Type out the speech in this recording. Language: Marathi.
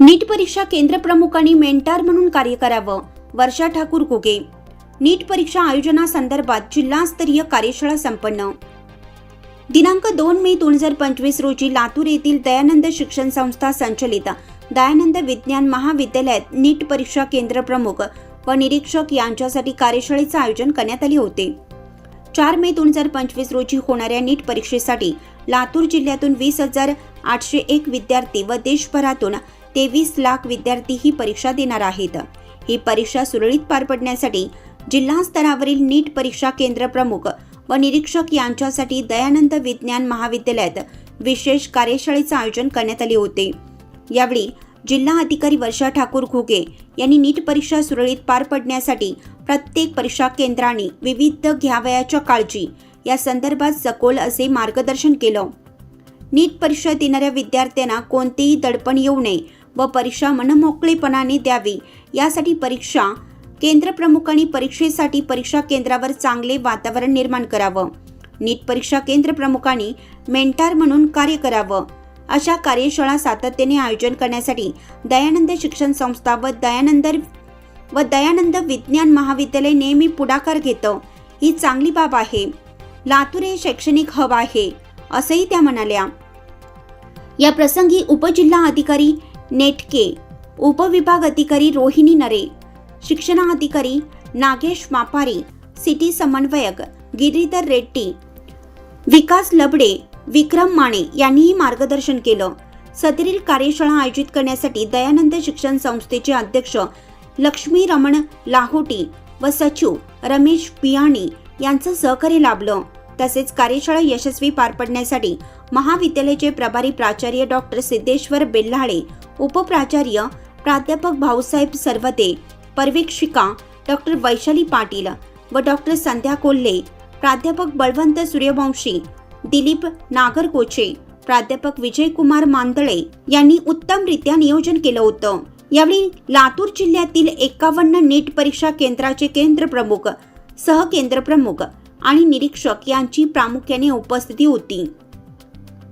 नीट परीक्षा केंद्र प्रमुखांनी आणि मेंटार म्हणून कार्य करावं वर्षा ठाकूर घुगे. नीट परीक्षा आयोजनासंदर्भात जिल्हास्तरीय कार्यशाळा संपन्न. दिनांक दोन मे दोन हजार पंचवीस रोजी लातूर येथील दयानंद शिक्षण संस्था संचलित दयानंद विज्ञान महाविद्यालयात नीट परीक्षा केंद्र प्रमुख व निरीक्षक यांच्यासाठी कार्यशाळेचे आयोजन करण्यात आले होते. चार मे दोन हजार पंचवीस रोजी होणाऱ्या नीट परीक्षेसाठी लातूर जिल्ह्यातून वीस हजार आठशे एक विद्यार्थी व देशभरातून तेवीस लाख विद्यार्थी ही परीक्षा देणार आहेत. ही परीक्षा सुरळीत पार पडण्यासाठी जिल्हा स्तरावरील नीट परीक्षा केंद्र प्रमुख व निरीक्षक यांच्यासाठी दयानंद विज्ञान महाविद्यालयात विशेष कार्यशाळेचे आयोजन करण्यात आले होते. यावेळी जिल्हा अधिकारी वर्षा ठाकूर घुगे यांनी नीट परीक्षा सुरळीत पार पडण्यासाठी प्रत्येक परीक्षा केंद्राने विविध घ्यावयाच्या काळजी या संदर्भात सखोल असे मार्गदर्शन केलं. नीट परीक्षा देणाऱ्या विद्यार्थ्यांना कोणतेही दडपण येऊ नये व परीक्षा मनमोकळेपणाने द्यावी यासाठी परीक्षा केंद्र प्रमुखांनी परीक्षेसाठी परीक्षा केंद्रावर चांगले वातावरण निर्माण करावं. नीट परीक्षा केंद्र प्रमुखांनी मेंटार म्हणून कार्य करावं. अशा कार्यशाळा सातत्याने आयोजन करण्यासाठी दयानंद शिक्षण संस्था व दयानंद व दयानंद विज्ञान महाविद्यालय नेहमी पुढाकार घेतं. ही चांगली बाब आहे. लातूर हे शैक्षणिक हब आहे असंही त्या म्हणाल्या. या प्रसंगी उपजिल्हा अधिकारी नेटके उपविभाग अधिकारी रोहिणी नरे शिक्षणाधिकारी नागेश मापारी सिटी समन्वयक गिरीधर रेड्डी विकास लबडे विक्रम माने यांनीही मार्गदर्शन केलं. सदरील कार्यशाळा आयोजित करण्यासाठी दयानंद शिक्षण संस्थेचे अध्यक्ष लक्ष्मी रमण लाहोटी व सचिव रमेश बियाणी यांचं सहकार्य लाभलं. तसेच कार्यशाळा यशस्वी पार पडण्यासाठी महाविद्यालयाचे प्रभारी प्राचार्य डॉक्टर सिद्धेश्वर बेल्हाळे उपप्राचार्य प्राध्यापक भाऊसाहेब सरवते पर्यवेक्षिका डॉक्टर वैशाली पाटील व डॉक्टर संध्या कोल्हे प्राध्यापक बळवंत सूर्यवंशी दिलीप नागरकोचे प्राध्यापक विजयकुमार मांदळे यांनी उत्तमरित्या नियोजन केलं होतं. यावेळी लातूर जिल्ह्यातील एकावन्न नीट परीक्षा केंद्राचे केंद्र प्रमुख सहकेंद्र प्रमुख आणि निरीक्षक यांची प्रामुख्याने उपस्थिती होती.